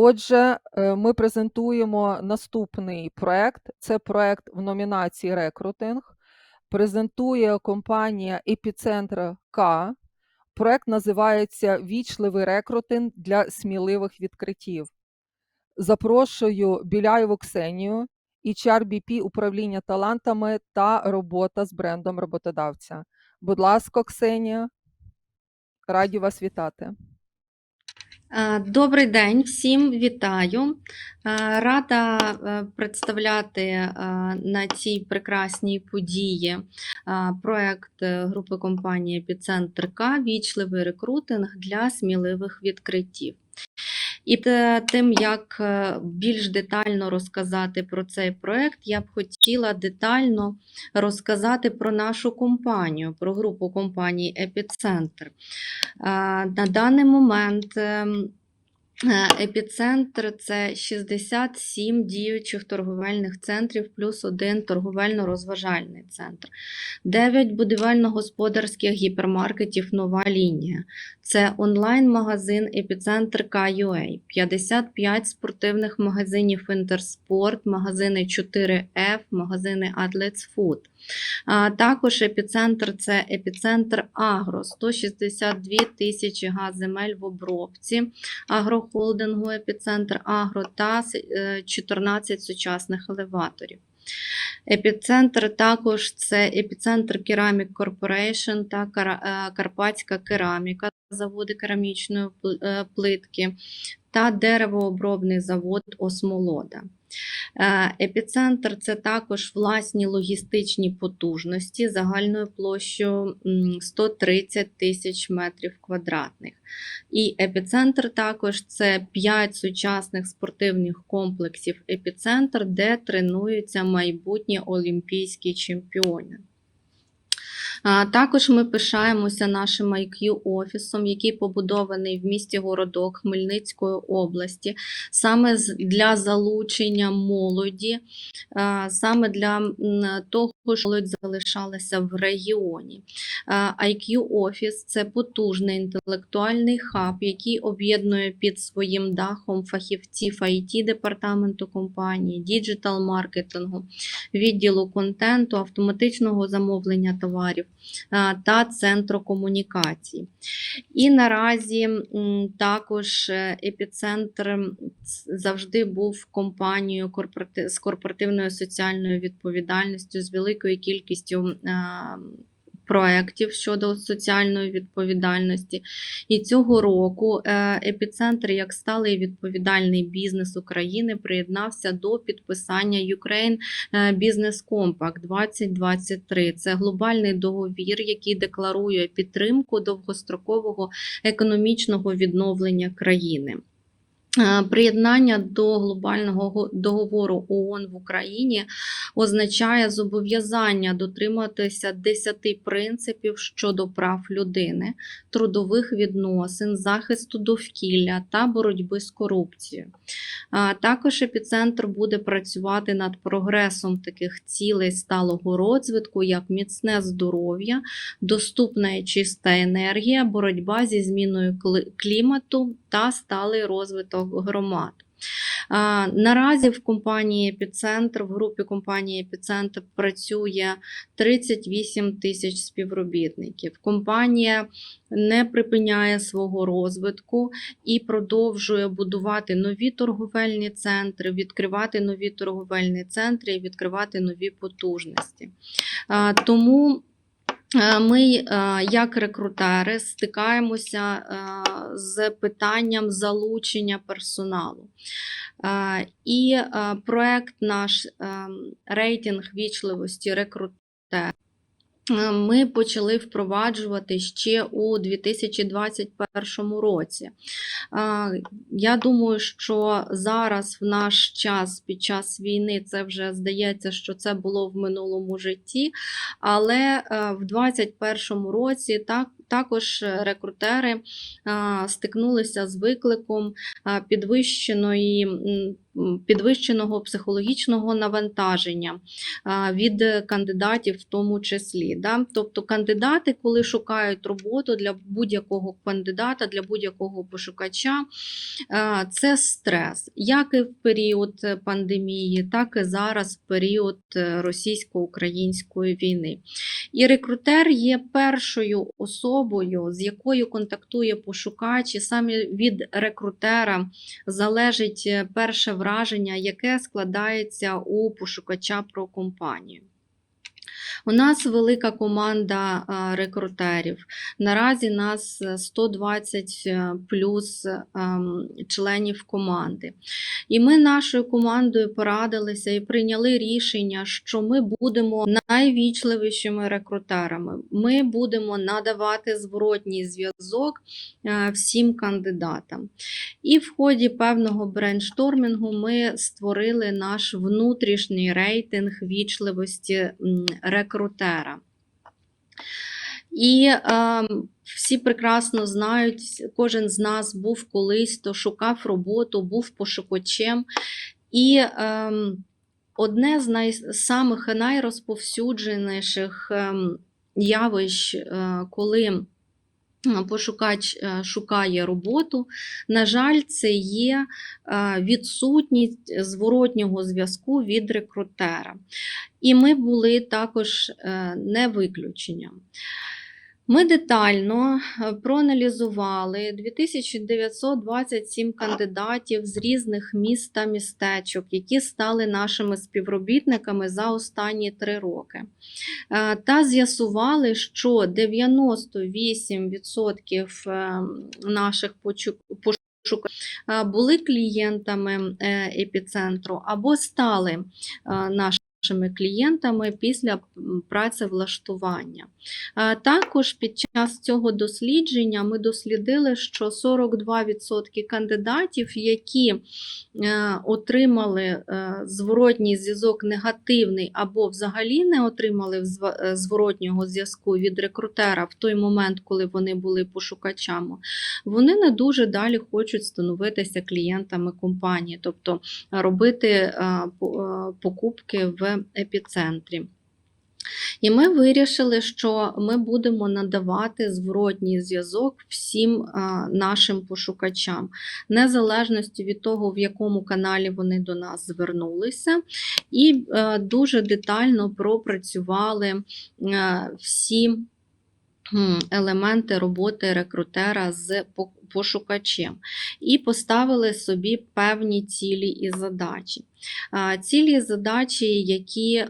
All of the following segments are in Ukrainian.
Отже, е, ми презентуємо наступний проект. Це проект в номінації Рекрутинг. Презентує компанія Епіцентр К. Проект називається Вічливий рекрутинг для сміливих відкриттів. Запрошую Біляєву Ксенію, HRBP управління талантами та робота з брендом роботодавця. Будь ласка, Ксенія, раді вас вітати. Е, Добрий день, всім вітаю. Е, Рада е, представляти на цій прекрасній події проект групи компанії Епіцентр К Вічливий рекрутинг для сміливих відкриттів. І тим, як е, більш детально розказати про цей проект, я б хотіла детально розказати про нашу компанію, про групу компаній Епіцентр. Е, На даний момент ем, епіцентр це 67 діючих торговельних центрів плюс один торговельно-розважальний центр, 9 будівельно-господарських гіпермаркетів Нова лінія. Це онлайн-магазин Епіцентр KUA, 55 спортивних магазинів Інтерспорт, магазини 4F, магазини Athletes Food. А також епіцентр це епіцентр Агро, 162 тисячі га земель в обробці, агрохолдингу епіцентр Агро та е, 14 сучасних елеваторів. Епіцентр також це епіцентр Керамік Корпорейшн та е, Карпатська кераміка, заводи керамічної е, плитки та деревообробний завод Осмолода. Е, Епіцентр це також власні логістичні потужності загальною площею 130 тисяч метрів квадратних. І епіцентр також це 5 сучасних спортивних комплексів епіцентр, де тренуються майбутні олімпійські чемпіони. Також ми пишаємося нашим IQ-офісом, який побудований в місті Городок Хмельницької області, саме для залучення молоді, саме для того, що молодь залишалася в регіоні. IQ-офіс це потужний інтелектуальний хаб, який об'єднує під своїм дахом фахівців IT департаменту компанії, діджитал-маркетингу, відділу контенту, автоматичного замовлення товарів та центру комунікацій. І наразі також е, епіцентр завжди був компанією з корпоративною соціальною відповідальністю, з великою кількістю. Проєктів щодо соціальної відповідальності. І цього року е, епіцентр, як сталий відповідальний бізнес України, приєднався до підписання Ukraine е, Business Compact 2023. Це глобальний договір, який декларує підтримку довгострокового економічного відновлення країни. Е, Приєднання до глобального договору ООН в Україні означає зобов'язання дотриматися 10 принципів щодо прав людини, трудових відносин, захисту довкілля та боротьби з корупцією. Також епіцентр буде працювати над прогресом таких цілей сталого розвитку, як міцне здоров'я, доступна і чиста енергія, боротьба зі зміною клімату та сталий розвиток громад. Наразі в компанії Епіцентр, в групі компанії Епіцентр працює 38 тисяч співробітників. Компанія не припиняє свого розвитку і продовжує будувати нові торговельні центри, відкривати нові торговельні центри і відкривати нові потужності. Тому ми, е, як рекрутери, стикаємося е, з питанням залучення персоналу. Е, І е, проект наш е, рейтинг вічливості рекрутера. Е, Ми почали впроваджувати ще у 2021 році. Я думаю, що зараз в наш час, під час війни, це вже здається, що це було в минулому житті, але е, в 2021 році так також рекрутери стикнулися з викликом підвищеної. Підвищеного психологічного навантаження від кандидатів, в тому числі. Да? Тобто кандидати, коли шукають роботу для будь-якого кандидата, для будь-якого пошукача, це стрес, як і в період пандемії, так і зараз в період е, російсько-української війни. І рекрутер є першою особою, з якою контактує пошукач, і саме від рекрутера залежить е, перше враження, яке складається у пошукача про компанію. У нас велика команда рекрутерів. Наразі нас е, 120 е, плюс ем, членів команди. І ми нашою командою порадилися і прийняли рішення, що ми будемо найвічливішими рекрутерами. Ми будемо надавати зворотній зв'язок е, всім кандидатам. І в ході певного брейнштормінгу ми створили наш внутрішній рейтинг вічливості рекрутера. І е, всі прекрасно знають, кожен з нас був колись, то шукав роботу, був пошукачем. І е, одне з най, самих найрозповсюдженіших е, явищ, е, коли пошукач е, шукає роботу, на жаль, це є е, відсутність зворотнього зв'язку від рекрутера. І ми були також е, не виключенням. Ми детально е, проаналізували 2927 кандидатів з різних міст та містечок, які стали нашими співробітниками за останні три роки. Е, Та з'ясували, що 98% е, наших е, були клієнтами епіцентру або стали е, нашими клієнтами після працевлаштування. Е, Також під час цього дослідження ми дослідили, що 42% кандидатів, які е, отримали е, зворотній зв'язок негативний або взагалі не отримали зворотнього зв'язку від рекрутера в той момент, коли вони були пошукачами, вони не дуже далі хочуть становитися клієнтами компанії, тобто робити по- покупки в епіцентрі. І ми вирішили, що ми будемо надавати зворотній зв'язок всім нашим пошукачам, незалежності від того, в якому каналі вони до нас звернулися, і е, дуже детально пропрацювали е, всі елементи роботи рекрутера з пошукачем і поставили собі певні цілі і задачі. Цілі і задачі, які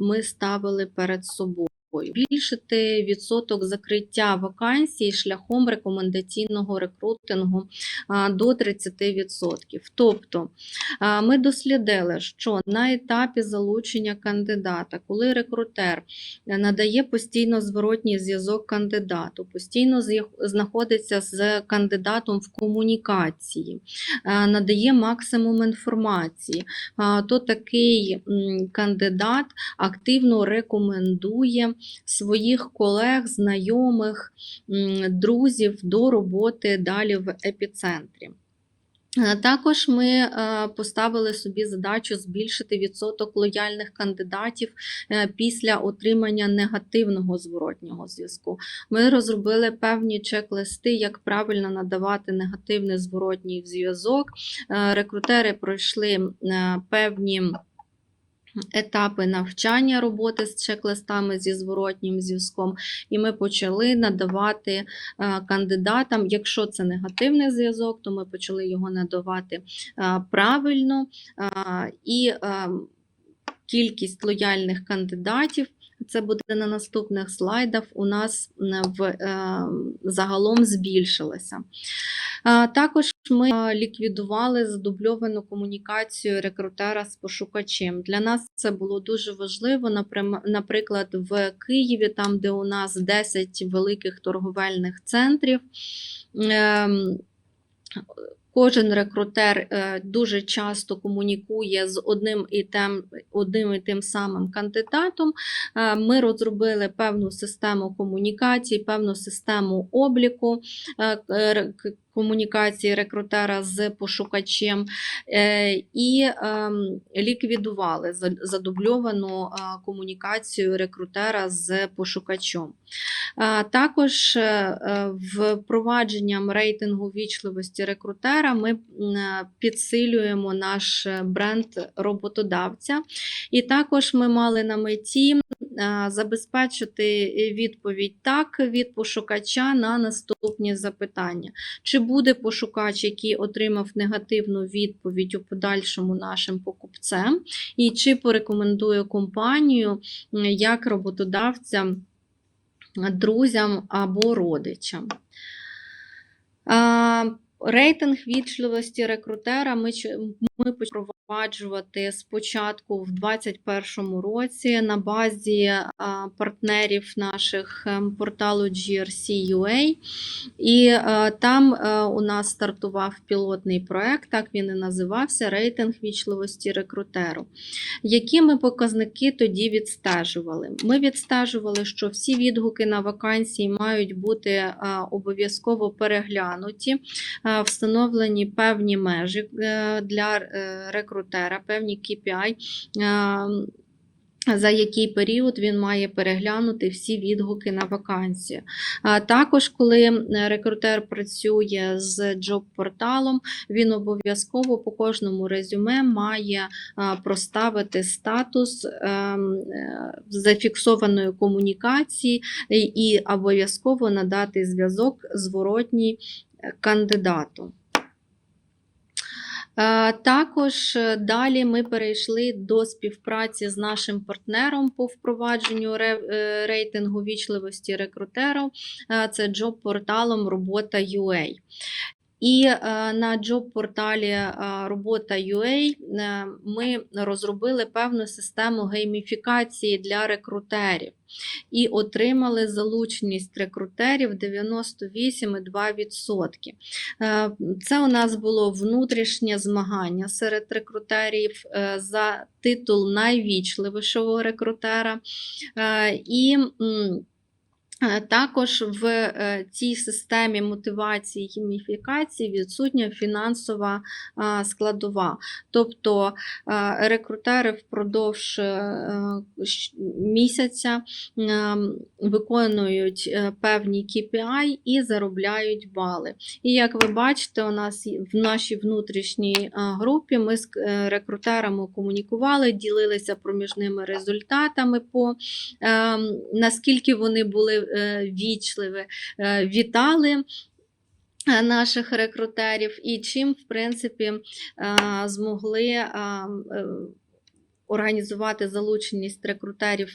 ми ставили перед собою. Збільшити відсоток закриття вакансій шляхом рекомендаційного рекрутингу до 30%. Тобто ми дослідили, що на етапі залучення кандидата, коли рекрутер надає постійно зворотній зв'язок кандидату, постійно знаходиться з кандидатом в комунікації, надає максимум інформації, то такий кандидат активно рекомендує своїх колег, знайомих, друзів до роботи далі в епіцентрі. Е, Також ми е, поставили собі задачу збільшити відсоток лояльних кандидатів е, після отримання негативного зворотнього зв'язку. Ми розробили певні чек-листи, як правильно надавати негативний зворотній зв'язок. Рекрутери пройшли певні етапи навчання роботи з чек-листами зі зворотнім зв'язком, і ми почали надавати е, кандидатам, якщо це негативний зв'язок, то ми почали його надавати е, правильно е, і кількість лояльних кандидатів. Це буде на наступних слайдах. У нас в е, загалом збільшилася. Е, Також ми е, ліквідували задубльовану комунікацію рекрутера з пошукачем. Для нас це було дуже важливо. Наприклад, в Києві, там, де у нас 10 великих торговельних центрів. Кожен рекрутер е, дуже часто комунікує з одним і тим, одним і тим самим кандидатом. Е, Ми розробили певну систему комунікації, певну систему обліку е, комунікації рекрутера з пошукачем е, і ем, ліквідували за- задубльовану е, комунікацію рекрутера з пошукачем. Також е, е, впровадженням рейтингу вічливості рекрутера ми підсилюємо наш бренд роботодавця. І також ми мали на меті забезпечити відповідь так від пошукача на наступні запитання. Чи буде пошукач, який отримав негативну відповідь у подальшому нашим покупцем, і чи порекомендує компанію як роботодавця друзям або родичам. Рейтинг вічливості рекрутера ми, ми почали впроваджувати спочатку в 2021 році на базі партнерів наших ем, порталу GRC.ua. І е, там е, у нас стартував пілотний проект, так він і називався Рейтинг вічливості рекрутеру. Які ми показники тоді відстежували? Ми відстежували, що всі відгуки на вакансії мають бути е, обов'язково переглянуті, встановлені певні межі е, для е, рекрутера, певні KPI. е, за який період він має переглянути всі відгуки на вакансію. Також, коли е, рекрутер працює з джоб-порталом, він обов'язково по кожному резюме має проставити статус е, зафіксованої комунікації і обов'язково надати зв'язок зворотній е, кандидату. Е, Також е, далі ми перейшли до співпраці з нашим партнером по впровадженню е, рейтингу вічливості рекрутерів. Е, Це джоб-порталом Робота.ua. І на джоб-порталі Робота.ua ми розробили певну систему гейміфікації для рекрутерів і отримали залученість рекрутерів 98,2%. Е, Це у нас було внутрішнє змагання серед рекрутерів е, за титул найвічливішого рекрутера. Е, І Також в е, цій системі мотивації і гіміфікації відсутня фінансова складова. Тобто е, рекрутери впродовж е, місяця виконують е, певні KPI і заробляють бали. І як ви бачите, у нас в нашій внутрішній групі ми з е, рекрутерами комунікували, ділилися проміжними результатами по ем, наскільки вони були е, е, вітали. е, Наших рекрутерів, і чим, в принципі, змогли організувати залученість рекрутерів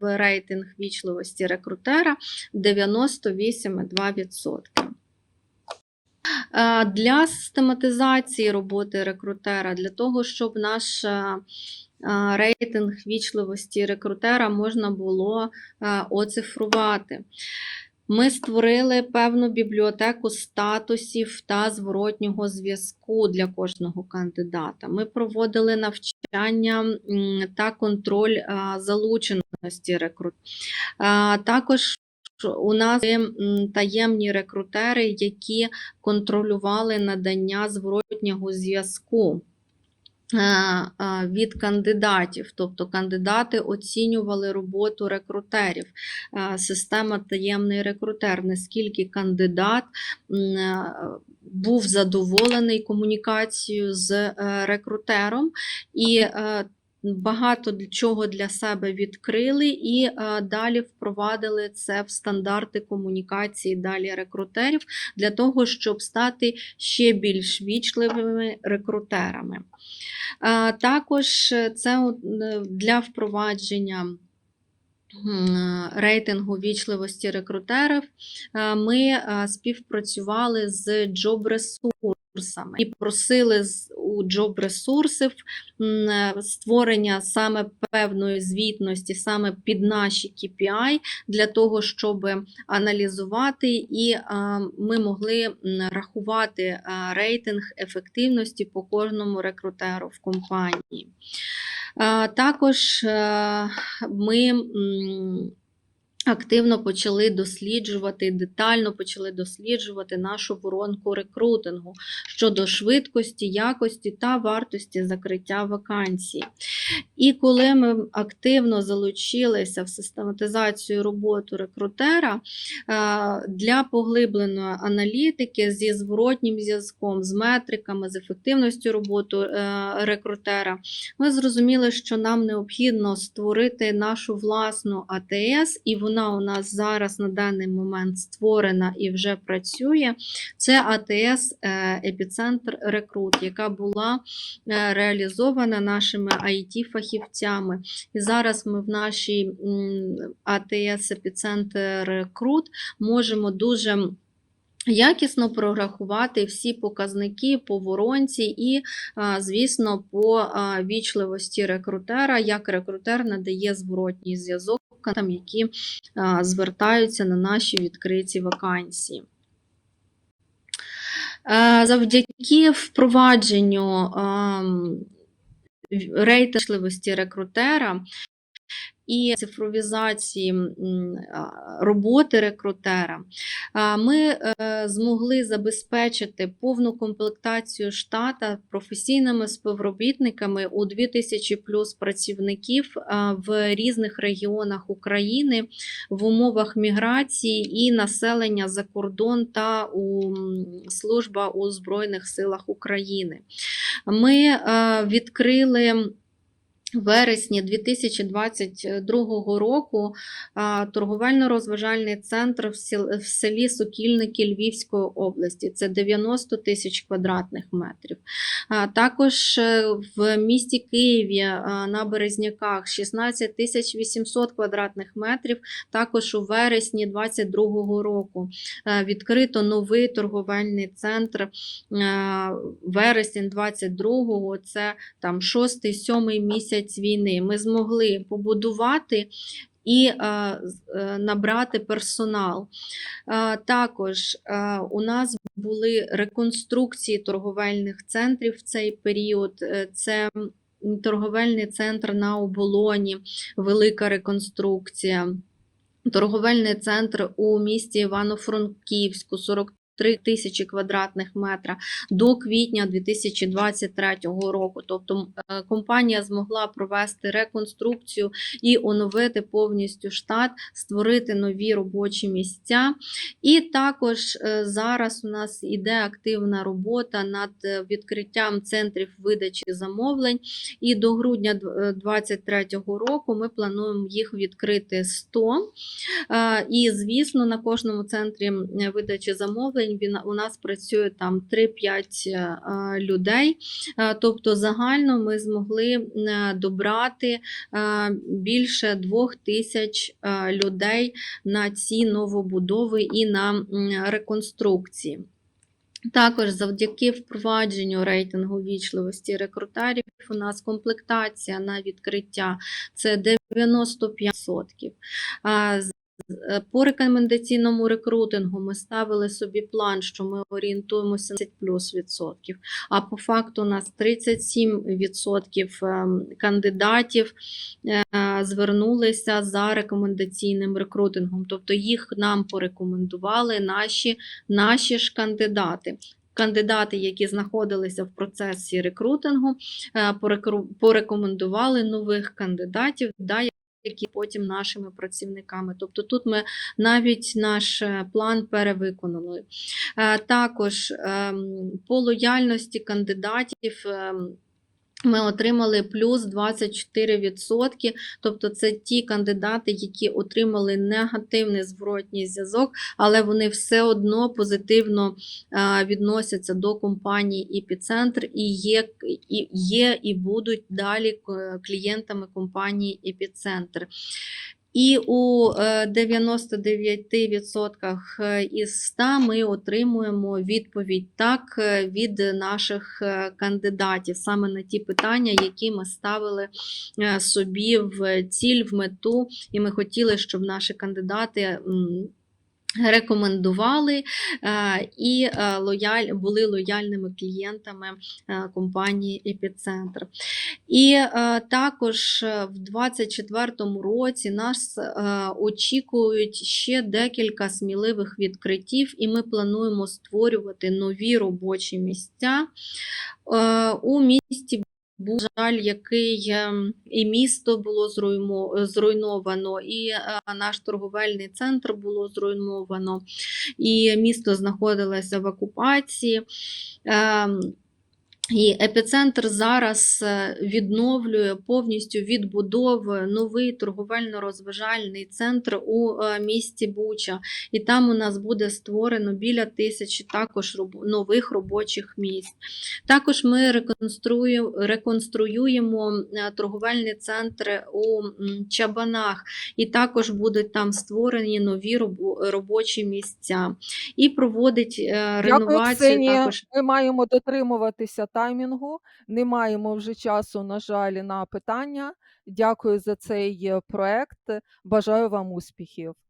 в рейтинг вічливості рекрутера 98,2%. Е, Для систематизації роботи рекрутера, для того, щоб наш рейтинг вічливості рекрутера можна було е, оцифрувати. Ми створили певну бібліотеку статусів та зворотнього зв'язку для кожного кандидата. Ми проводили навчання та контроль е, залученості рекрутера. Також у нас є таємні рекрутери, які контролювали надання зворотнього зв'язку від кандидатів, тобто кандидати оцінювали роботу рекрутерів. Е, Система таємний рекрутер, наскільки кандидат е, був задоволений комунікацією з е, рекрутером. І е, Багато чого для себе відкрили і е, далі впровадили це в стандарти комунікації далі рекрутерів для того, щоб стати ще більш вічливими рекрутерами. Е, Також це е, для впровадження рейтингу вічливості рекрутерів ми співпрацювали з джоб-ресурсами і просили у джоб-ресурсів, е, створення саме певної звітності, саме під наші KPI, для того, щоб аналізувати і е, ми могли рахувати е, рейтинг ефективності по кожному рекрутеру в компанії. Також ми активно почали досліджувати, детально почали досліджувати нашу воронку рекрутингу щодо швидкості, якості та вартості закриття вакансій. І коли ми активно залучилися в систематизацію роботи рекрутера е, для поглибленої аналітики зі зворотнім зв'язком, з метриками, з ефективністю роботи е, рекрутера, ми зрозуміли, що нам необхідно створити нашу власну АТС, і вона у нас зараз на даний момент створена і вже працює. Це АТС е, Епіцентр Рекрут, яка була е, реалізована нашими IT-фахівцями. І зараз ми в нашій АТС Епіцентр Рекрут можемо дуже Якісно прорахувати всі показники по воронці і, звісно, по вічливості рекрутера, як рекрутер надає зворотній зв'язок, там, які звертаються на наші відкриті вакансії. Е, Завдяки впровадженню ам, рейтинговості рекрутера і цифровізації роботи рекрутера, ми е, змогли забезпечити повну комплектацію штата професійними співробітниками у 2000 плюс працівників в різних регіонах України в умовах міграції і населення за кордон та у служба у Збройних силах України. Ми е, відкрили вересні 2022 року торговельно-розважальний центр в селі Сокільники Львівської області. Це 90 тисяч квадратних метрів. Також е, в місті Києві на Березняках 16 тисяч 800 квадратних метрів. Також у вересні 2022 року е, відкрито новий торговельний центр е, вересень 22-го. Це там 6-7 місяць війни. Ми змогли побудувати. І е, е, набрати персонал. Е, також у нас були реконструкції торговельних центрів в цей період. Це торговельний центр на оболоні, велика реконструкція. Торговельний центр у місті Івано-Франківську 43 тисячі квадратних метра до квітня 2023 року. Тобто е, компанія змогла провести реконструкцію і оновити повністю штат, створити нові робочі місця. І також е, зараз у нас іде активна робота над е, відкриттям центрів видачі замовлень. І до грудня 2023 року ми плануємо їх відкрити 100. Е, І, звісно, на кожному центрі видачі замовлень він, у нас працює там 3-5 е, людей. Е, Тобто загально ми змогли е, добрати більше 2 тисяч людей на ці новобудови і на реконструкції. Також завдяки впровадженню рейтингу вічливості рекрутерів у нас комплектація на відкриття це 95%. Е, По рекомендаційному рекрутингу ми ставили собі план, що ми орієнтуємося на 10 плюс відсотків, а по факту у нас 37% ем, кандидатів е, звернулися за рекомендаційним рекрутингом, тобто їх нам порекомендували наші наші ж кандидати. Кандидати, які знаходилися в процесі рекрутингу, е, порекомендували нових кандидатів, да, які потім нашими працівниками. Тобто тут ми навіть наш е, план перевиконали. Е, Також ем, по лояльності кандидатів. Ми отримали плюс 24%, тобто це ті кандидати, які отримали негативний зворотній зв'язок, але вони все одно позитивно е, відносяться до компанії Епіцентр і є, і, є і будуть далі е, клієнтами компанії Епіцентр. І у е, 99% із 100 ми отримуємо відповідь так е, від наших е, кандидатів саме на ті питання, які ми ставили е, собі в ціль, в мету, і ми хотіли, щоб наші кандидати. Рекомендували е, і е, лояль, були лояльними клієнтами е, компанії Епіцентр. І також в 2024 році нас очікують ще декілька сміливих відкриттів, і ми плануємо створювати нові робочі місця у місті. Був жаль, який ем, і місто було зруйновано, і е, наш торговельний центр було зруйновано, і місто знаходилося в окупації. І епіцентр зараз е, відновлює повністю відбудовує новий торговельно-розважальний центр у е, місті Буча. І там у нас буде створено біля тисячі також нових робочих місць. Також ми реконструюємо е, торговельні центри у Чабанах, і також будуть там створені нові робочі місця. І проводить Дякую, реновацію Ксенія. також. Ми маємо дотримуватися таймінгу. Не маємо вже часу, на жаль, на питання. Дякую за цей е, проект. Бажаю вам успіхів.